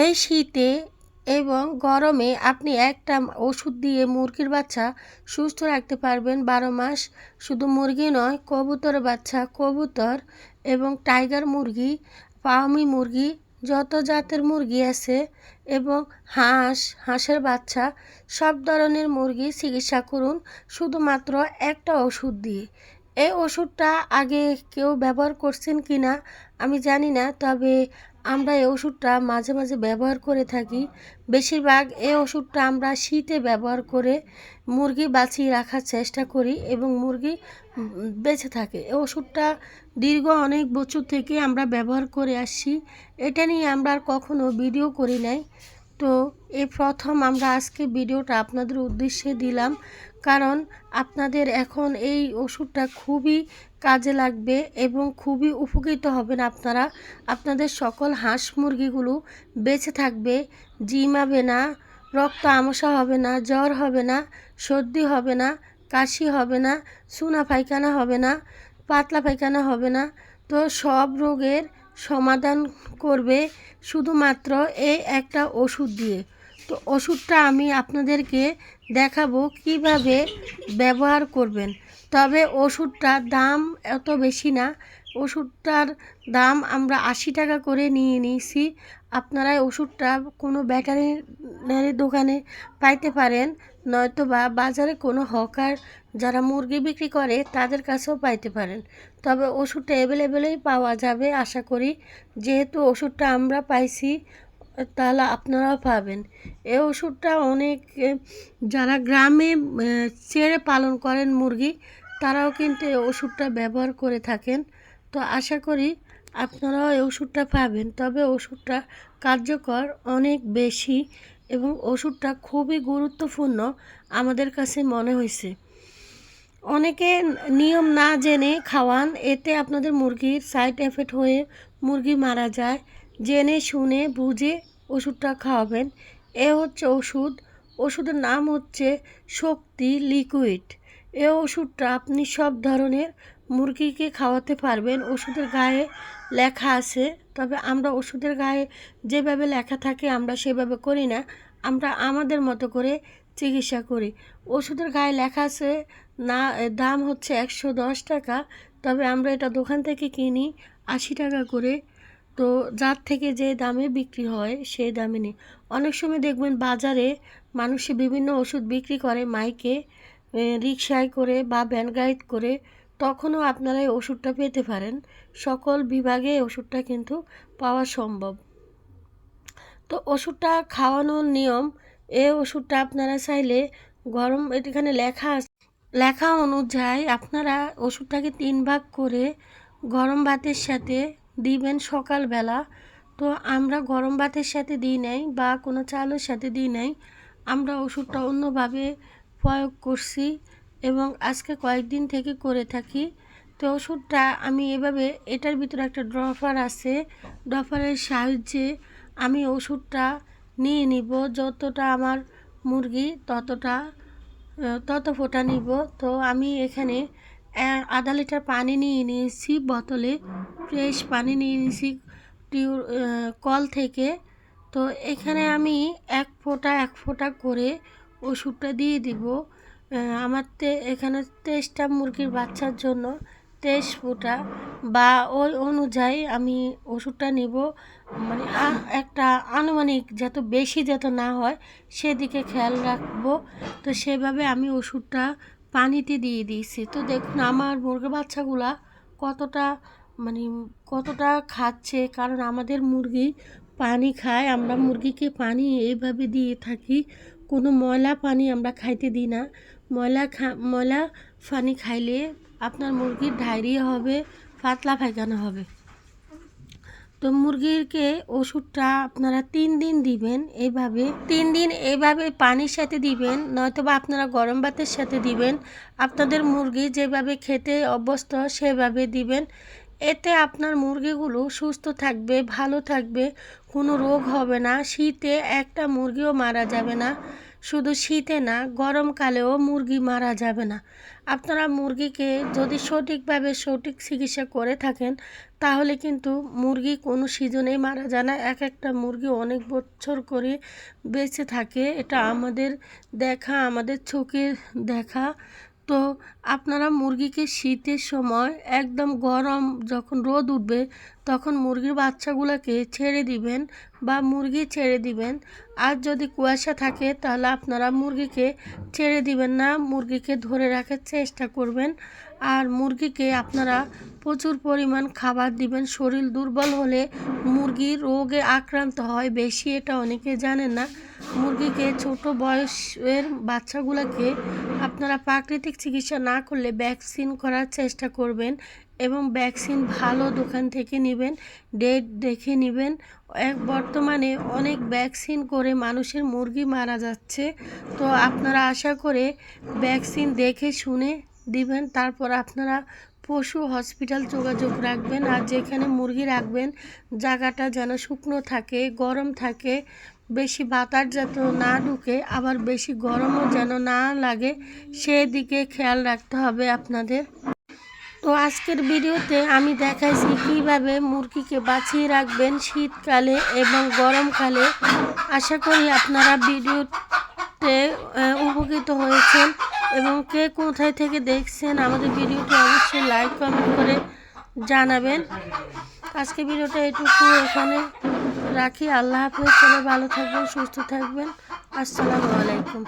এই শীতে এবং গরমে আপনি একটা ওষুধ দিয়ে মুরগির বাচ্চা সুস্থ রাখতে পারবেন বারো মাস। শুধু মুরগি নয়, কবুতর বাচ্চা, কবুতর এবং টাইগার মুরগি, পাওমি মুরগি, যত জাতের মুরগি আছে এবং হাঁস, হাঁসের বাচ্চা, সব ধরনের মুরগি চিকিৎসা করুন। শুধুমাত্র একটা ওষুধ দিয়ে। এই ওষুধটা আগে কেউ ব্যবহার করছেন কি না, আমি জানি না। তবে আমরা এই ওষুধটা মাঝে মাঝে ব্যবহার করে থাকি। বেশিরভাগ এই ওষুধটা আমরা শীতে ব্যবহার করে মুরগি বাঁচিয়ে রাখার চেষ্টা করি এবং মুরগি বেঁচে থাকে। এই ওষুধটা দীর্ঘ অনেক বছর থেকে আমরা ব্যবহার করে আসছি। এটা নিয়ে আমরা আর কখনো ভিডিও করি নাই। তো এই প্রথম আমরা আজকে ভিডিওটা আপনাদের উদ্দেশ্যে দিলাম। কারণ আপনাদের এখন এই ওষুধটা খুবই কাজে লাগবে এবং খুবই উপকৃত হবেন আপনারা। আপনাদের সকল হাঁস মুরগিগুলো বেঁচে থাকবে জিমাবে না, রক্ত আমসা হবে না, জ্বর হবে না, সর্দি হবে না, কাশি হবে না সুনা পায়খানা হবে না, পাতলা পায়খানা হবে না। তো সব রোগের সমাধান করবে শুধুমাত্র এই একটা ওষুধ দিয়ে। তো ওষুধটা আমি আপনাদেরকে দেখাবো কীভাবে ব্যবহার করবেন। তবে ওষুধটার দাম এত বেশি না ওষুধটার দাম আমরা আশি টাকা করে নিয়ে নিয়েছি। আপনারা ওষুধটা কোনো ব্যাটারিনারি দোকানে পাইতে পারেন নয়তো বা বাজারে কোনো হকার যারা মুরগি বিক্রি করে তাদের কাছেও পাইতে পারেন। তবে ওষুধটা অ্যাভেলেবেলেই পাওয়া যাবে আশা করি। যেহেতু ওষুধটা আমরা পাইছি, তাহলে আপনারাও পাবেন। এই ওষুধটা অনেক যারা গ্রামে ছেড়ে পালন করেন মুরগি, তারাও কিন্তু এই ওষুধটা ব্যবহার করে থাকেন। তো আশা করি আপনারাও এই ওষুধটা পাবেন। তবে ওষুধটা কার্যকর অনেক বেশি এবং ওষুধটা খুবই গুরুত্বপূর্ণ আমাদের কাছে মনে হয়েছে। অনেকে নিয়ম না জেনে খাওয়ান, এতে আপনাদের মুরগির সাইড এফেক্ট হয়ে মুরগি মারা যায়। জেনে শুনে বুঝে ওষুধটা খাওয়াবেন। এ হচ্ছে ওষুধ। ওষুধের নাম হচ্ছে শক্তি লিকুইড এ ওষুধটা আপনি সব ধরনের মুরগিকে খাওয়াতে পারবেন। ওষুধের গায়ে লেখা আছে তবে আমরা ওষুধের গায়ে যেভাবে লেখা থাকে আমরা সেভাবে করি না। আমরা আমাদের মতো করে চিকিৎসা করি। ওষুধের গায়ে লেখা আছে না দাম হচ্ছে একশো দশ টাকা তবে আমরা এটা দোকান থেকে কিনি আশি টাকা করে। তো যার থেকে যে দামে বিক্রি হয় সেই দামে নেই অনেক সময় দেখবেন বাজারে মানুষে বিভিন্ন ওষুধ বিক্রি করে মাইকে এ, রিকশায় করে বা ভ্যান গাড়ি করে তখনও আপনারা এই ওষুধটা পেতে পারেন। সকল বিভাগে ওষুধটা কিন্তু পাওয়া সম্ভব। তো ওষুধটা খাওয়ানোর নিয়ম, এই ওষুধটা আপনারা চাইলে গরম এখানে লেখা লেখা অনুযায়ী আপনারা ওষুধটাকে তিন ভাগ করে গরম ভাতের সাথে দিবেন সকালবেলা। তো আমরা গরম ভাতের সাথে দিই নাই বা কোনো চালের সাথে দিই নাই। আমরা ওষুধটা অন্যভাবে প্রয়োগ করছি। এবং আজকে কয়েকদিন থেকে করে থাকি। তো ওষুধটা আমি এভাবে, এটার ভিতরে একটা ড্রপার আছে। ড্রপারের সাহায্যে আমি ওষুধটা নিয়ে নিব। যতটা আমার মুরগি, ততটা তত ফোঁটা নিব। তো আমি এখানে আধা লিটার পানি নিয়ে নিয়েছি বোতলে। ফ্রেশ পানি নিয়ে নিয়েছি কল থেকে। তো এখানে আমি এক ফোঁটা এক ফোঁটা করে ওষুধটা দিয়ে দিব। আমার তে, এখানে তেইশটা মুরগির বাচ্চার জন্য তেইশ ফোঁটা বা ওই অনুযায়ী আমি ওষুধটা নিব। মানে একটা আনুমানিক যত বেশি যত না হয় সেদিকে খেয়াল রাখব। তো সেভাবে আমি ওষুধটা পানিতে দিয়ে দিয়েছি। তো দেখুন, আমার মুরগি বাচ্চাগুলা কতটা মানে কতটা খাচ্ছে, কারণ আমাদের মুরগি পানি খায়। আমরা মুরগিকে পানি এইভাবে দিয়ে থাকি কোনো ময়লা পানি আমরা খাইতে দিই না। ময়লা খা, ময়লা পানি খাইলে আপনার মুরগির ডায়রিয়া হবে, পাতলা পায়খানা হবে। তো মুরগিরকে ওষুধটা আপনারা তিন দিন দিবেন এইভাবে তিন দিন এইভাবে পানির সাথে দিবেন, নয়তোবা আপনারা গরম ভাতের সাথে দিবেন। আপনাদের মুরগি যেভাবে খেতে অভ্যস্ত, সেভাবে দিবেন। এতে আপনার মুরগিগুলো সুস্থ থাকবে, ভালো থাকবে, কোনো রোগ হবে না। শীতে একটা মুরগিও মারা যাবে না। শুধু শীতে না, গরমকালেও মুরগি মারা যাবে না। আপনারা মুরগিকে যদি সঠিকভাবে সঠিক চিকিৎসা করে থাকেন, তাহলে কিন্তু মুরগি কোনো সিজনেই মারা যায় না। এক একটা মুরগি অনেক বছর করে বেঁচে থাকে। এটা আমাদের দেখা, আমাদের চোখে দেখা। তো আপনারা মুরগিকে শীতের সময় একদম গরম যখন রোদ উঠবে, তখন মুরগির বাচ্চাগুলোকে ছেড়ে দিবেন বা মুরগি ছেড়ে দিবেন। আর যদি কুয়াশা থাকে, তাহলে আপনারা মুরগিকে ছেড়ে দিবেন না, মুরগিকে ধরে রাখার চেষ্টা করবেন। আর মুরগিকে আপনারা প্রচুর পরিমাণ খাবার দিবেন। শরীর দুর্বল হলে মুরগি রোগে আক্রান্ত হয় বেশি, এটা অনেকে জানেন না। মুরগিকে ছোট বয়সের বাচ্চাগুলোকে আপনারা প্রাকৃতিক চিকিৎসা না করলে ভ্যাকসিন করার চেষ্টা করবেন এবং ভ্যাকসিন ভালো দোকান থেকে নেবেন, ডেট দেখে নেবেন। এক বর্তমানে অনেক ভ্যাকসিন করে মানুষের মুরগি মারা যাচ্ছে। তো আপনারা আশা করে ভ্যাকসিন দেখে শুনে দিবেন, তারপর আপনারা পশু হসপিটাল যোগাযোগ রাখবেন। আর যেখানে মুরগি রাখবেন, জায়গাটা যেন শুকনো থাকে, গরম থাকে বেশি বাতাস যাতে না ঢুকে, আবার বেশি গরমও যেন না লাগে, সেদিকে খেয়াল রাখতে হবে আপনাদের। তো আজকের ভিডিওতে আমি দেখাইছি কীভাবে মুরগিকে বাঁচিয়ে রাখবেন শীতকালে এবং গরমকালে। আশা করি আপনারা ভিডিওতে উপকৃত হয়েছেন এবং কে কোথায় থেকে দেখছেন আমাদের ভিডিওটি অবশ্যই লাইক, কমেন্ট করে জানাবেন। আজকে ভিডিওটা এটুকু এখানে রাখি। আল্লাহ হাফেজ সবাই ভালো থাকবেন সুস্থ থাকবেন। আসসালামু আলাইকুম।